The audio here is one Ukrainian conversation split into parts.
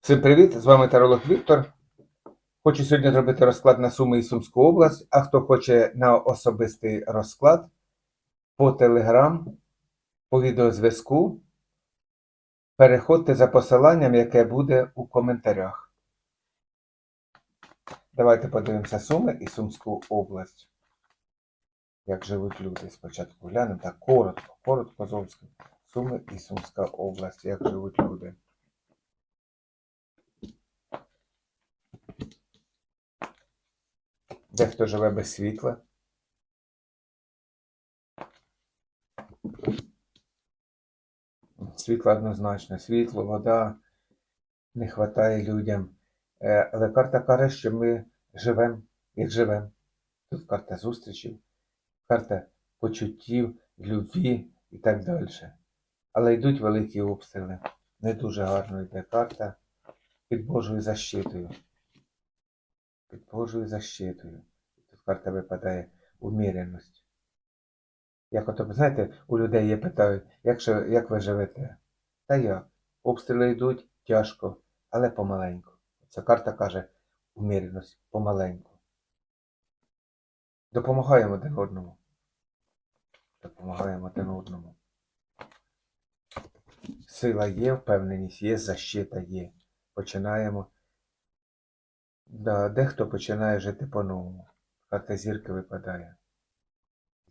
Всім привіт! З вами Таролог Віктор. Хочу сьогодні зробити розклад на Суми і Сумську область. А хто хоче на особистий розклад по телеграм, по відеозв'язку, переходьте за посиланням, яке буде у коментарях. Давайте подивимося Суми і Сумську область. Як живуть люди. Спочатку глянемо так коротко, коротко зовсім. Суми і Сумська область, як живуть люди. Дехто живе без світла. Світло однозначно. Світло, вода не вистачає людям. Е, Але карта каже, що ми живемо, як живемо. Тут карта зустрічів, карта почуттів, любві і так далі. Але йдуть великі обстріли. Не дуже гарно йде карта під Божою защитою під Божою защитою. Тут карта випадає уміреність. Як ото, знаєте, у людей є питають, як, як ви живете? Та як? Обстріли йдуть тяжко, але помаленьку. Ця карта каже уміреність помаленьку. Допомагаємо один одному. Допомагаємо один одному. Сила є, впевненість є, защита є. Починаємо Да, дехто починає жити по-новому. Карта зірки випадає.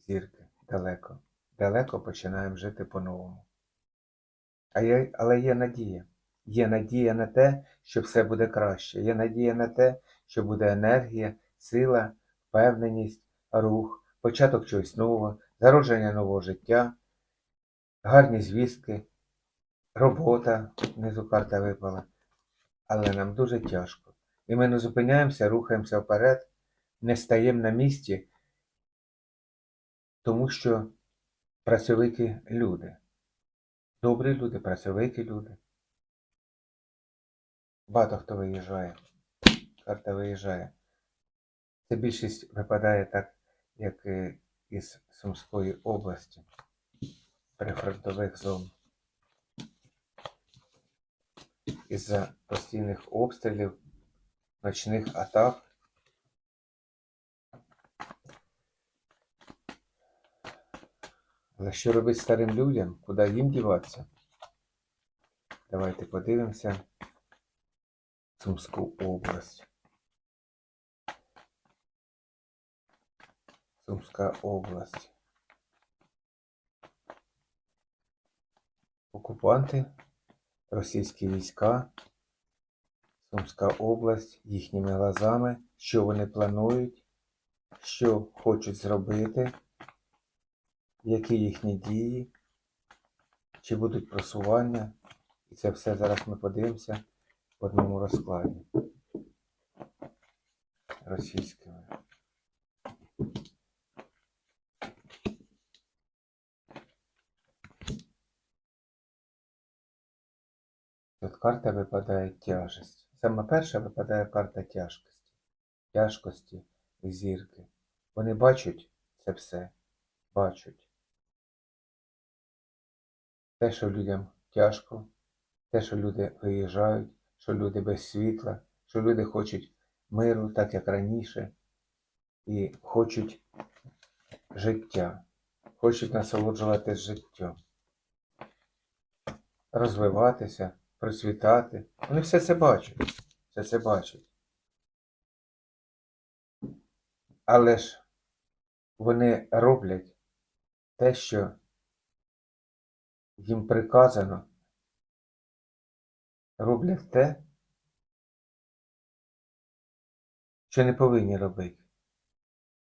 Зірки далеко. Далеко починаємо жити по-новому. Але є надія. Є надія на те, що все буде краще. Є надія на те, що буде енергія, сила, впевненість, рух, початок чогось нового, зародження нового життя, гарні звістки, робота, внизу карта випала. Але нам дуже тяжко. І ми не зупиняємося, рухаємося вперед, не стаємо на місці, тому що працьовиті люди. Добрі люди, працьовиті люди. Багато хто виїжджає. Карта виїжджає. Це більшість випадає так, як із Сумської області, прифронтових зон. Із-за постійних обстрілів ночних атак. Але що робить старим людям? Куди їм діватися? Давайте подивимося Сумську область. Сумська область. Окупанти, російські війська, Сумська область їхніми глазами, що вони планують, що хочуть зробити, які їхні дії, чи будуть просування. І це все зараз ми подивимося в одному розкладі. Російськими. Тут карта випадає тяжесть. Саме перша випадає карта тяжкості. Тяжкості і зірки. Вони бачать це все. Бачать. Те, що людям тяжко, те, що люди виїжджають, що люди без світла, що люди хочуть миру, так як раніше, і хочуть життя, хочуть насолоджуватися життям, розвиватися, процвітати. Вони все це бачать, все це бачать. Але ж вони роблять те, що їм приказано, роблять те, що не повинні робити.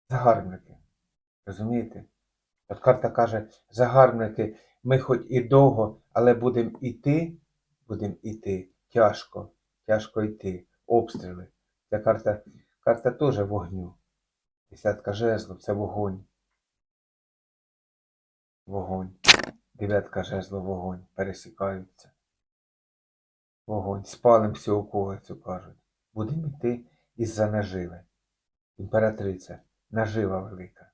Загарбники. Розумієте? От карта каже, загарбники, ми хоч і довго, але будемо іти, будемо іти тяжко, тяжко йти, обстріли. Ця карта, карта теж вогню. Десятка жезлов це вогонь. Вогонь. Дев'ятка жезлов вогонь. Пересікаються. Вогонь. Спалим всю околицю, кажуть. Будемо йти із-за наживи. Імператриця. Нажива велика.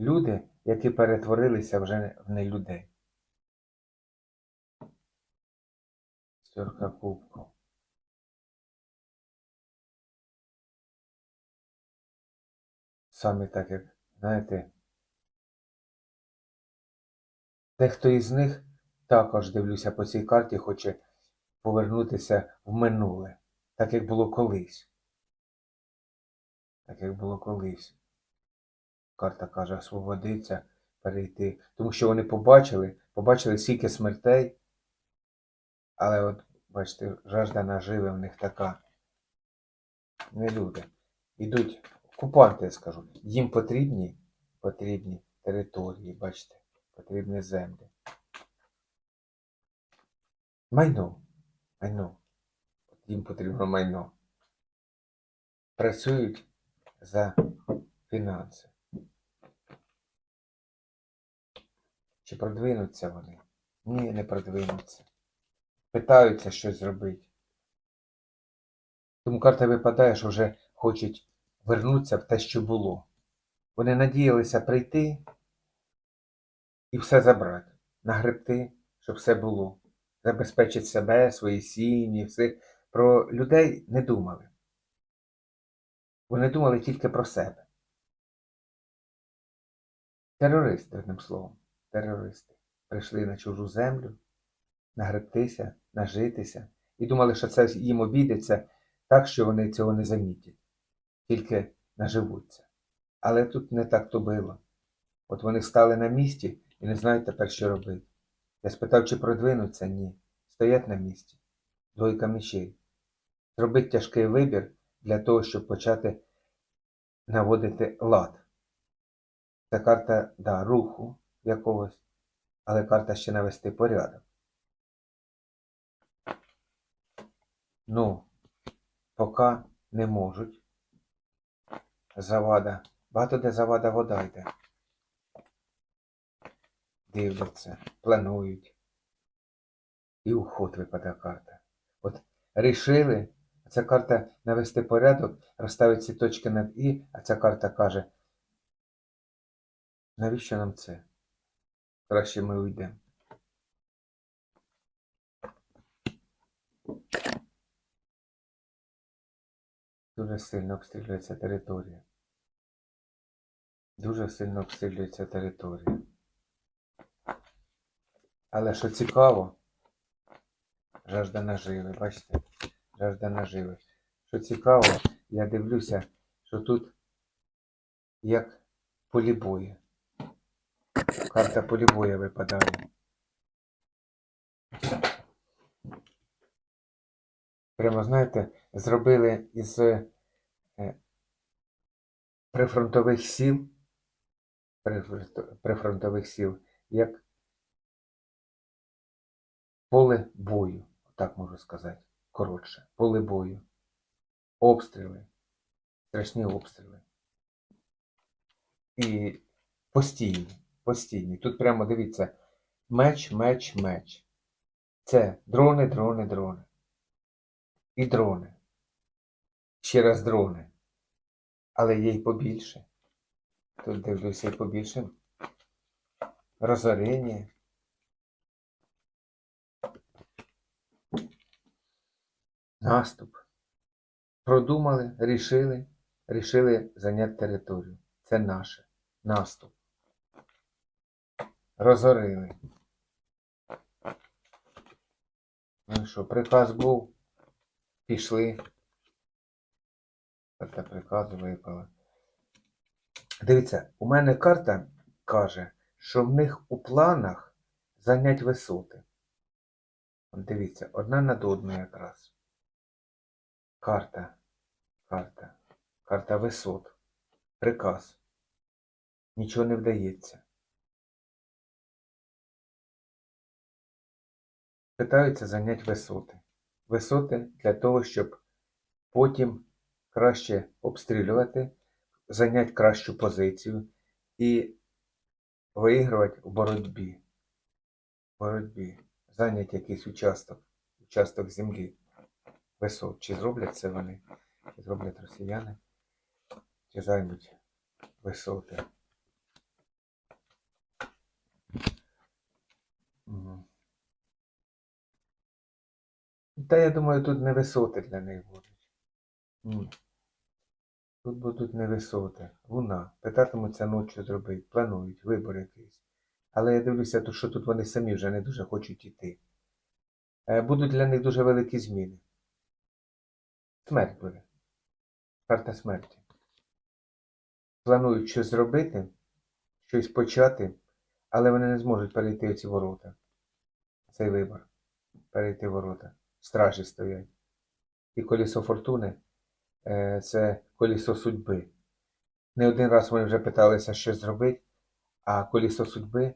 Люди, які перетворилися вже в не Шестерка кубков. Саме так, як, знаєте, дехто із них також дивлюся по цій карті, хоче повернутися в минуле, так як було колись. Так як було колись. Карта каже освободиться, перейти. Тому що вони побачили, побачили скільки смертей, але от, бачите, жажда наживи в них така. Не люди. Ідуть окупанти, я скажу. Їм потрібні, потрібні території, бачите, потрібні землі. Майно. Майно. Їм потрібно майно. Працюють за фінанси. Чи продвинуться вони? Ні, не продвинуться. Питаються щось зробити. Тому карта випадає, що вже хочуть вернутися в те, що було. Вони надіялися прийти і все забрати, нагребти, щоб все було. Забезпечити себе, свої сім'ї, все. Про людей не думали. Вони думали тільки про себе. Терористи, одним словом, терористи. Прийшли на чужу землю, нагребтися, нажитися і думали, що це їм обійдеться так, що вони цього не замітять, тільки наживуться. Але тут не так то було. От вони стали на місці і не знають тепер, що робити. Я спитав, чи продвинуться? Ні. Стоять на місці. Двойка мечей. Зробити тяжкий вибір для того, щоб почати наводити лад. Це карта да, руху якогось, але карта ще навести порядок. Ну, поки не можуть. Завада. Багато де завада вода йде. Дивляться, планують. І уход випадає карта. От рішили, ця карта навести порядок, розставити ці точки над І, а ця карта каже, навіщо нам це? Краще ми уйдемо. Дуже сильно обстрілюється територія. Дуже сильно обстрілюється територія. Але що цікаво, жажда наживи, бачите? Жажда наживи. Що цікаво, я дивлюся, що тут як полі бою. Карта полі бою випадає. Прямо, знаєте, зробили із е, прифронтових сіл, прифронтових сіл, як поле бою, так можу сказати, коротше, поле бою, обстріли, страшні обстріли. І постійні, постійні. Тут прямо дивіться, меч, меч, меч. Це дрони, дрони, дрони. І дрони. Ще раз дрони. Але є й побільше. Тут дивлюся і побільше. Розорення. Наступ. Продумали, рішили, рішили зайняти територію. Це наше. Наступ. Розорили. Ну що, приказ був. Пішли. Карта приказу випала. Дивіться, у мене карта каже, що в них у планах зайнять висоти. Дивіться, одна над одною якраз. Карта. Карта. Карта висот. Приказ. Нічого не вдається. Питаються зайняти висоти. Висоти для того, щоб потім краще обстрілювати, зайняти кращу позицію і виігрувати у боротьбі. В боротьбі. Зайняти якийсь участок, участок землі. Висот. Чи зроблять це вони? Чи зроблять росіяни? Чи займуть висоти? Мгм. Та я думаю, тут не висоти для них будуть. М. Тут будуть не висоти. Луна. Питатимуться ночі зробити. Планують вибори якийсь. Але я дивлюся, що тут вони самі вже не дуже хочуть йти. Е, Будуть для них дуже великі зміни. Смерть буде. Карта смерті. Планують щось зробити, щось почати, але вони не зможуть перейти оці ворота. Цей вибор. Перейти ворота. Стражі стоять. І колісо фортуни е, це колісо судьби. Не один раз вони вже питалися щось зробити, а колісо судьби,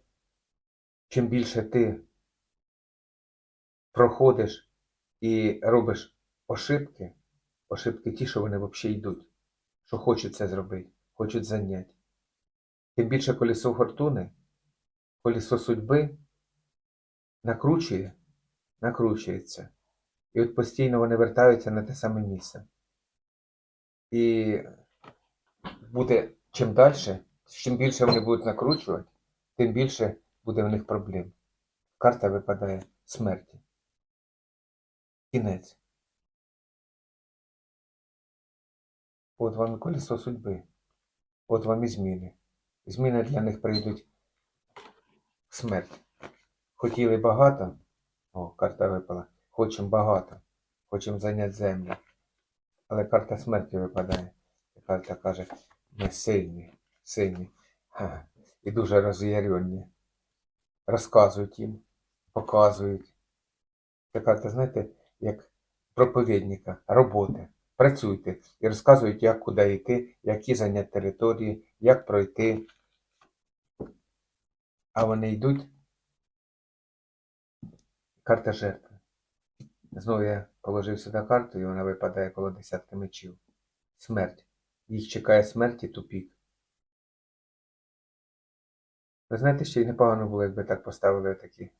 чим більше ти проходиш і робиш ошибки, ошибки ті, що вони взагалі йдуть, що хочуть це зробити, хочуть зайняти. Тим більше колесо фортуни, колесо судьби накручує, накручується. І от постійно вони вертаються на те саме місце. І буде чим далі, чим більше вони будуть накручувати, тим більше буде в них проблем. Карта випадає смерті. Кінець. От вам колесо судьби. От вам і зміни. Зміни для них прийдуть смерть. Хотіли багато. О, карта випала. Хочемо багато. Хочемо зайняти землю. Але карта смерті випадає. І карта каже, ми сильні, сильні. Ха. І дуже роз'ярені. Розказують їм, показують. Ця карта, знаєте, як проповідника, роботи. Працюйте і розказують, як куди йти, які зайняти території, як пройти. А вони йдуть. Карта жертви. Знову я положив сюди карту, і вона випадає коло десятки мечів. Смерть. Їх чекає смерть і тупік. Ви знаєте, що й непогано було, якби так поставили такі,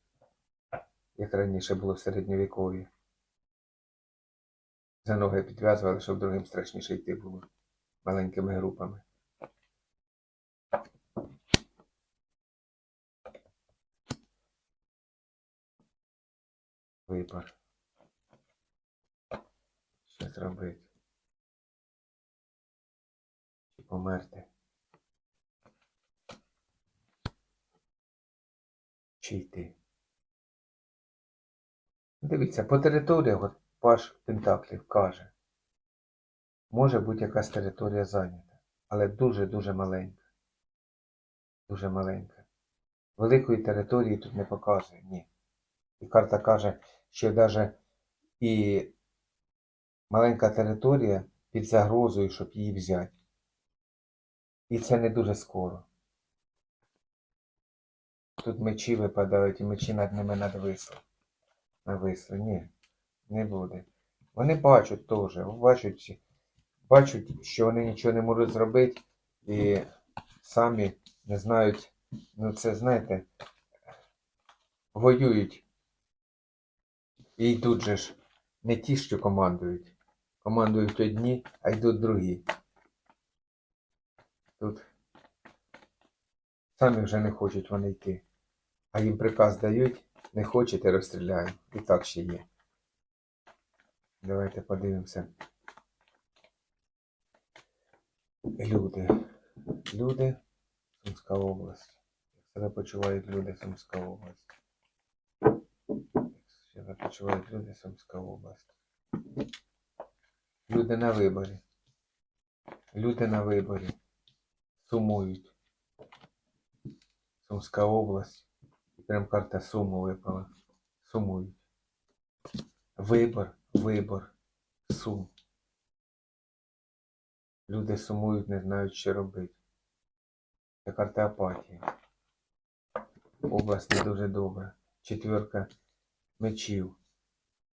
як раніше було в середньовіков'ї. За ноги підв'язували, щоб другим страшніше йти було маленькими групами. Вибор. Що зробити? Чи померти? Чи йти? Дивіться, по територіях Паш Пентаклів каже, може бути якась територія зайнята, але дуже-дуже маленька. Дуже маленька. Великої території тут не показує, ні. І карта каже, що навіть і маленька територія під загрозою, щоб її взяти. І це не дуже скоро. Тут мечі випадають, і мечі над ними надвисли. Нависли. Ні, не буде. Вони бачать теж, бачать, бачать, що вони нічого не можуть зробити і самі не знають, ну це знаєте, воюють. І йдуть же ж не ті, що командують. Командують одні, а йдуть другі. Тут самі вже не хочуть вони йти. А їм приказ дають, не хочете, розстріляємо. І так ще є. Давайте подивимося. Люди. Люди. Сумська область. Як себе почувають люди Сумська область. Як себе почувають люди Сумська область. Люди на виборі. Люди на виборі. Сумують. Сумська область. Прям карта суму випала. Сумують. Вибор, вибор, сум. Люди сумують, не знають, що робити. Це карта апатії. Область не дуже добра. Четверка мечів.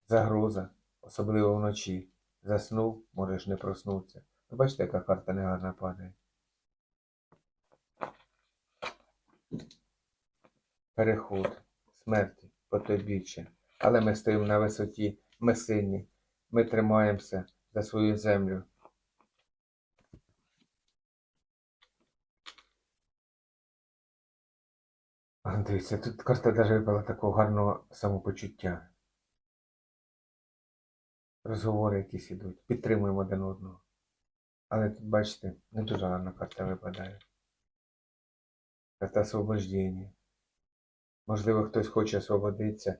Загроза, особливо вночі. Заснув, можеш не проснутися. Бачите, яка карта негарна падає. Переход, смерті, потойбіччя. Але ми стоїмо на висоті, ми сильні, ми тримаємося за свою землю. Дивіться, тут карта навіть випала такого гарного самопочуття. Розговори якісь ідуть, підтримуємо один одного. Але тут, бачите, не дуже гарна карта випадає. Карта освобождення. Можливо, хтось хоче освободитися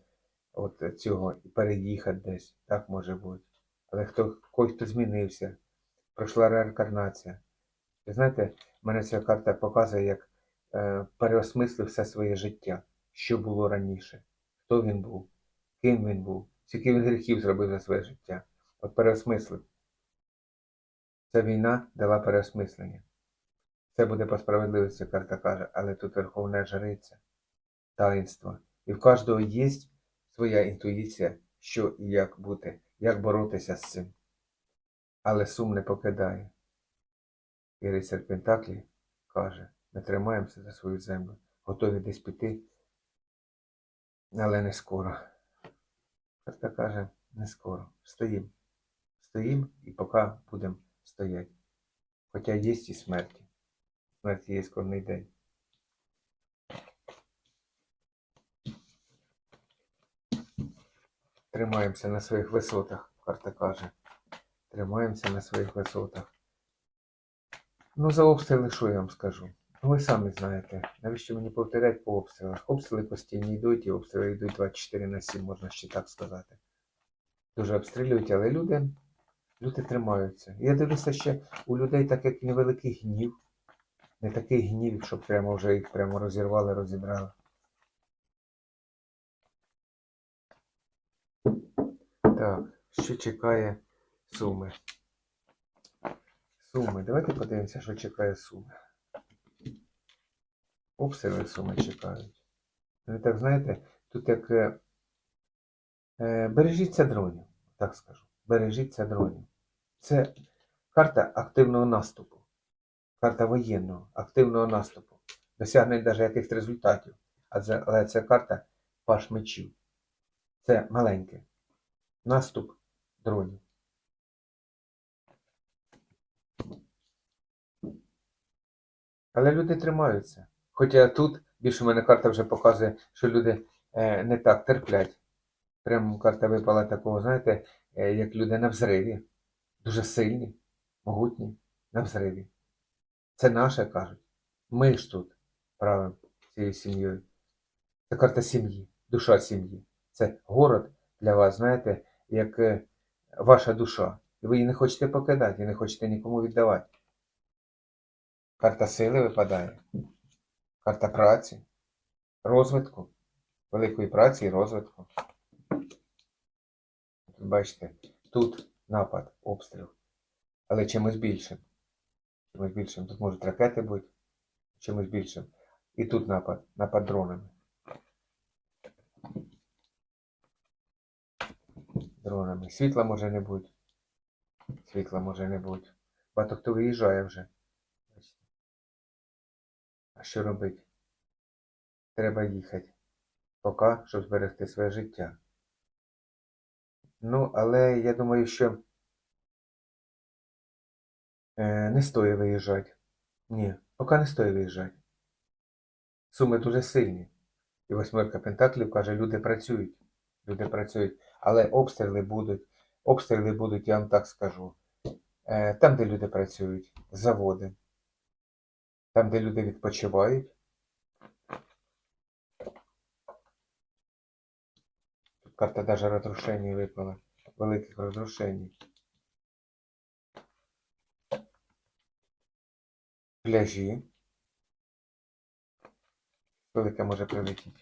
від цього і переїхати десь. Так може бути. Але хто, хто змінився, пройшла реінкарнація. Ви знаєте, мене ця карта показує, як е, переосмислив все своє життя, що було раніше, хто він був, ким він був, скільки він гріхів зробив за своє життя. От переосмислив. Ця війна дала переосмислення. Це буде по справедливості, карта каже, але тут верховна жриця, таїнство. І в кожного є своя інтуїція, що і як бути, як боротися з цим. Але сум не покидає. І рицар Пентаклі каже, ми тримаємося за свою землю, готові десь піти, але не скоро. Карта каже, не скоро. Стоїм. Стоїм і поки будемо стояти. Хоча є і смерті. Смерть є кожний день. Тримаємося на своїх висотах, карта каже. Тримаємося на своїх висотах. Ну, за обстріли, що я вам скажу? Ви самі знаєте, навіщо мені повторяти по обстрілах? Обстріли постійно йдуть, і обстріли йдуть 24 на 7, можна ще так сказати. Дуже обстрілюють, але люди, люди тримаються. Я дивлюся ще у людей так як невеликий гнів. Не такий гнів, щоб прямо вже їх прямо розірвали, розібрали. Так, що чекає Суми? Суми. Давайте подивимося, що чекає Суми. Обстріли Суми чекають. Ви так знаєте, тут як е, е, бережіться дронів, так скажу. Бережіться дронів. Це карта активного наступу. Карта воєнного, активного наступу. Досягнень навіть якихось результатів. Але це карта паш мечів. Це маленький наступ дронів. Але люди тримаються. Хоча тут більше мене карта вже показує, що люди е, не так терплять. Прямо карта випала такого, знаєте, е, як люди на взриві. Дуже сильні, могутні, на взриві. Це наше кажуть. Ми ж тут правим цією сім'єю. Це карта сім'ї, душа сім'ї. Це город для вас, знаєте, як е, ваша душа. І ви її не хочете покидати, і не хочете нікому віддавати. Карта сили випадає. Карта праці, розвитку, великої праці і розвитку. Тут бачите, тут напад, обстріл. Але чимось більшим. Чимось більшим. Тут можуть ракети бути, чимось більшим. І тут напад, напад дронами. Дронами. Світла може не бути. Світла може не бути. Багато хто виїжджає вже. А що робити? Треба їхати. Поки, щоб зберегти своє життя. Ну, але я думаю, що е, не стоїть виїжджати. Ні, поки не стоїть виїжджати. Суми дуже сильні. І восьмерка Пентаклів каже, люди працюють. Люди працюють. Але обстріли будуть. Обстріли будуть, я вам так скажу. Е, Там, де люди працюють, заводи. Там, де люди відпочивають. Тут карта даже розрушень випала. Великих розрушень. Пляжі. Велике може прилетіти.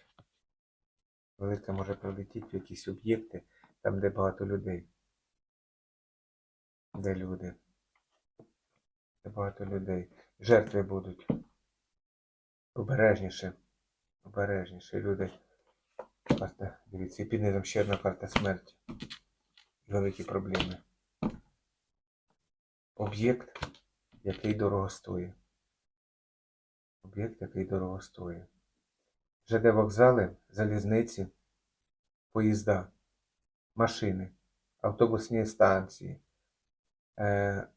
Велике може прилетіти в якісь об'єкти, там, де багато людей. Де люди. Де багато людей. Жертви будуть. Обережніше. Обережніше. Люди. Карта, дивіться, і під низом ще одна карта смерті. Великі проблеми. Об'єкт, який дорого стоїть. Об'єкт, який дорого стоїть. ЖД вокзали, залізниці, поїзда, машини, автобусні станції, е,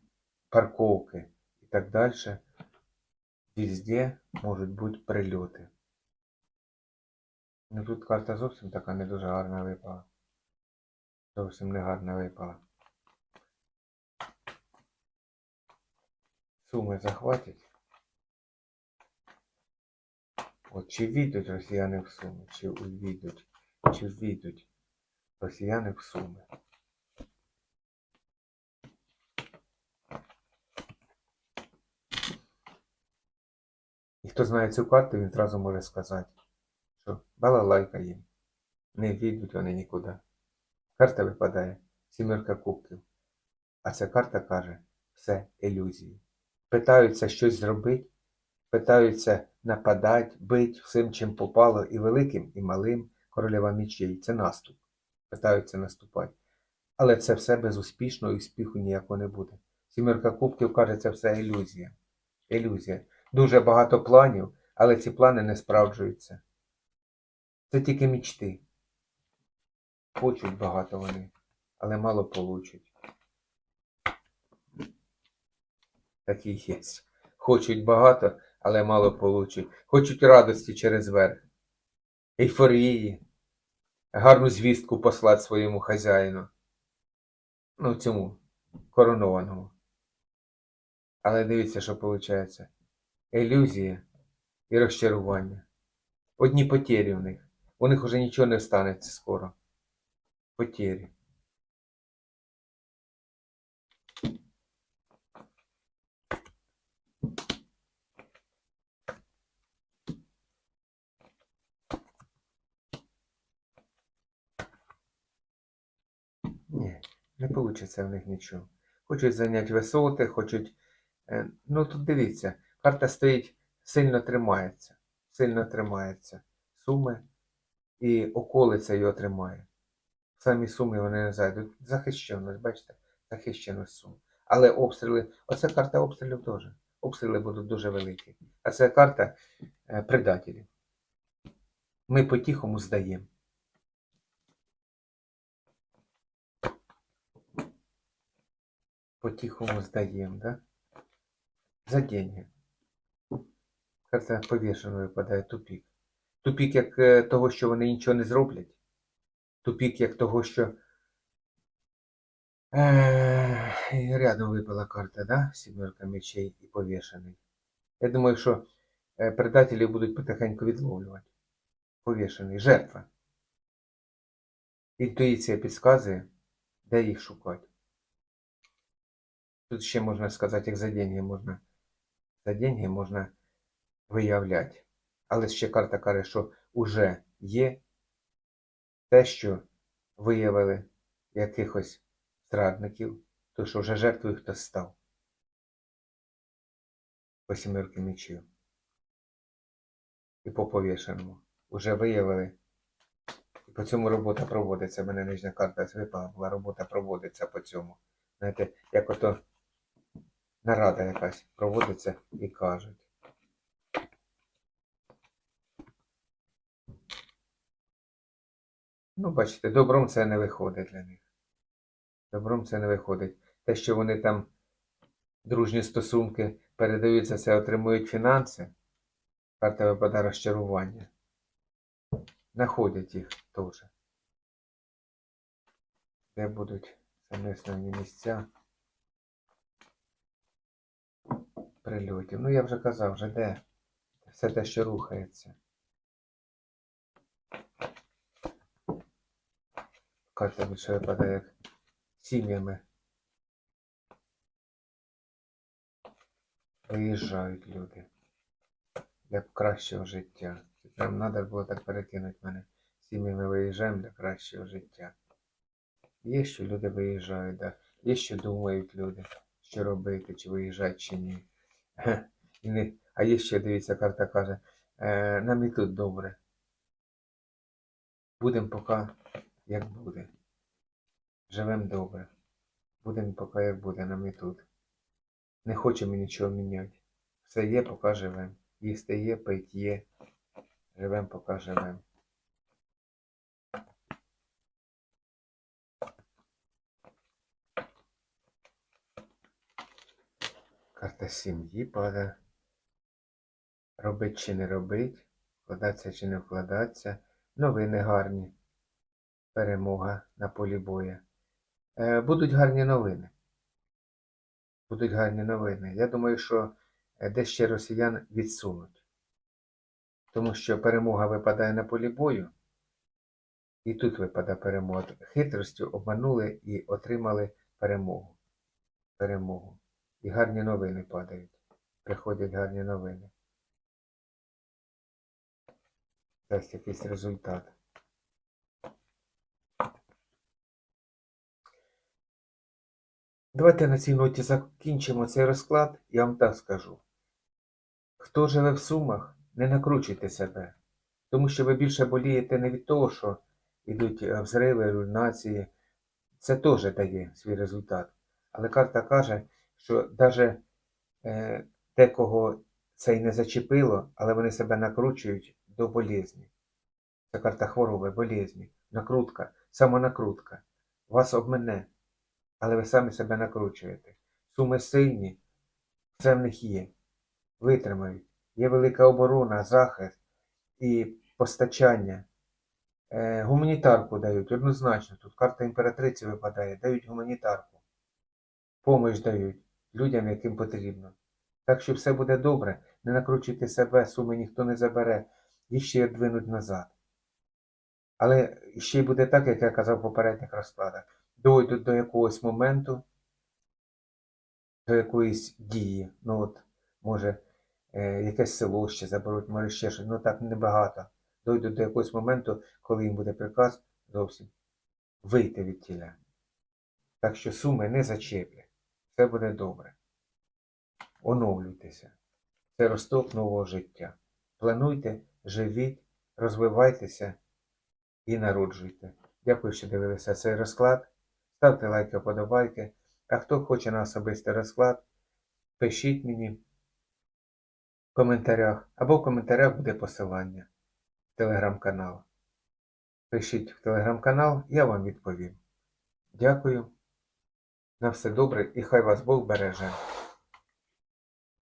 парковки і так далі везде можуть бути прильоти. Ну тут карта зовсім така не дуже гарна випала. Зовсім не гарна випала. Суми захватить. От чи війдуть росіяни в суми, чи увійдуть, чи війдуть росіяни в суми. І хто знає цю карту, він зразу може сказати, що балалайка їм. Не війдуть вони нікуди. Карта випадає, сімерка кубків. А ця карта каже, все ілюзії. Питаються щось зробити, питаються нападати, бити всім, чим попало, і великим, і малим королева мічей. Це наступ. Питаються наступати. Але це все безуспішно і успіху ніякого не буде. Сімерка кубків каже, це все ілюзія. Ілюзія. Дуже багато планів, але ці плани не справджуються. Це тільки мічти. Хочуть багато вони, але мало получать. Такі є. Хочуть багато, але мало получать. Хочуть радості через верх, ейфорії, гарну звістку послати своєму хазяїну. Ну, цьому коронованому. Але дивіться, що виходить. Ілюзія і розчарування. Одні потері в них. У них уже нічого не станеться скоро. Потері. Ні, не вийде в них нічого. Хочуть зайняти висоти, хочуть. е, Ну тут дивіться, карта стоїть, сильно тримається. Сильно тримається. Суми і околиця його тримає. Самі суми вони не зайдуть. Захищеність, бачите? Захищеність сум. Але обстріли, оця карта обстрілів теж. Обстріли будуть дуже великі. А це карта е, предателів. Ми по-тихому здаємо. По-тихому здаємо, да? За деньги. Карта повішено випадає тупік. Тупік як е, того, що вони нічого не зроблять. Тупік як того, що. Е, і рядом випала карта, да? Сімерка мечей і повішений. Я думаю, що е, предателі будуть потихеньку відловлювати. Повішений. Жертва. Інтуїція підказує, де їх шукати. Тут ще можна сказати, як за деньги можна. За деньги можна виявляти. Але ще карта каже, що вже є те, що виявили якихось зрадників, то що вже жертвою хтось став. По сімерки мечів. І по повішеному. Уже виявили. І по цьому робота проводиться. У мене нижня карта випала, була робота проводиться по цьому. Знаєте, як ото нарада якась проводиться і кажуть. Ну, бачите, добром це не виходить для них. Добром це не виходить. Те, що вони там дружні стосунки передаються, це отримують фінанси. Карта випадає розчарування. Находять їх теж. Де будуть замислені місця прильотів. Ну, я вже казав, вже де. Все те, що рухається. Карта більше випадає як сім'ями. Виїжджають люди для кращого життя. Нам треба було так перекинути мене. Сім'ями виїжджаємо для кращого життя. Є, що люди виїжджають, да. є, що думають люди, що робити, чи виїжджати, чи ні. А є ще, дивіться, карта каже, е, нам і тут добре. Будемо поки як буде. Живемо добре. Будемо поки як буде, нам і тут. Не хочемо нічого міняти. Все є, поки живемо. Їсти є, пить є. Живемо, поки живемо. Карта сім'ї падає. Робить чи не робить, вкладатися чи не вкладатися. Новини гарні. Перемога на полі бою. Е, будуть гарні новини. будуть гарні новини. Я думаю, що е, десь ще росіян відсунуть. Тому що перемога випадає на полі бою, і тут випадає перемога. Хитростю обманули і отримали перемогу. Перемогу. І гарні новини падають. Приходять гарні новини. Дасть якийсь результат. Давайте на цій ноті закінчимо цей розклад, я вам так скажу. Хто живе в Сумах, не накручуйте себе, тому що ви більше болієте не від того, що йдуть е, взриви, руйнації. Це теж дає свій результат. Але карта каже, що навіть е, декого це й не зачепило, але вони себе накручують до болезні. Це карта хвороби, болезні, накрутка, самонакрутка. Вас обмене, але ви самі себе накручуєте. Суми сильні, це в них є. Витримають. Є велика оборона, захист і постачання. Е, гуманітарку дають, однозначно. Тут карта імператриці випадає, дають гуманітарку. Помощ дають людям, яким потрібно. Так що все буде добре, не накручуйте себе, суми ніхто не забере, їх ще двинуть назад. Але ще й буде так, як я казав в попередніх розкладах. Дойдуть до якогось моменту, до якоїсь дії. Ну от, може, е, якесь село ще заберуть, може ще щось, ну так небагато. Дойдуть до якогось моменту, коли їм буде приказ зовсім вийти від тіля. Так що суми не зачеплять. Все буде добре. Оновлюйтеся. Це росток нового життя. Плануйте, живіть, розвивайтеся і народжуйте. Дякую, що дивилися цей розклад. Ставте лайки, вподобайки. А хто хоче на особистий розклад, пишіть мені в коментарях або в коментарях буде посилання в телеграм-канал. Пишіть в телеграм-канал, я вам відповім. Дякую. На все добре і хай вас Бог береже.